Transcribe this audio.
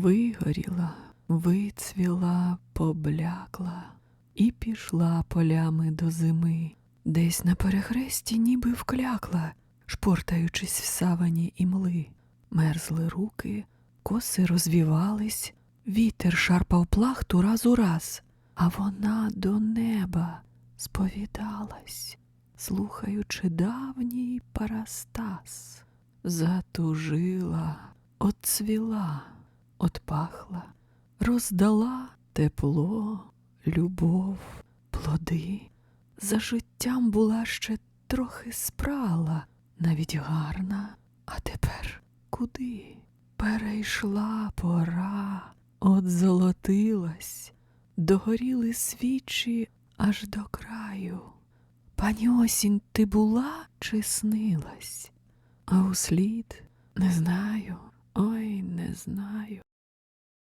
Вигоріла, вицвіла, поблякла і пішла полями до зими. Десь на перехресті ніби вклякла, шпортаючись в савані і мли. Мерзли руки, коси розвівались, вітер шарпав плахту раз у раз, а вона до неба сповідалась, слухаючи давній парастас. Затужила, отцвіла, отпахла, роздала тепло, любов, плоди. За життям була ще трохи спрала, навіть гарна, а тепер куди? Перейшла пора, от золотилась, догоріли свічі аж до краю. Пані осінь, ти була чи снилась? А услід не знаю, ой, не знаю.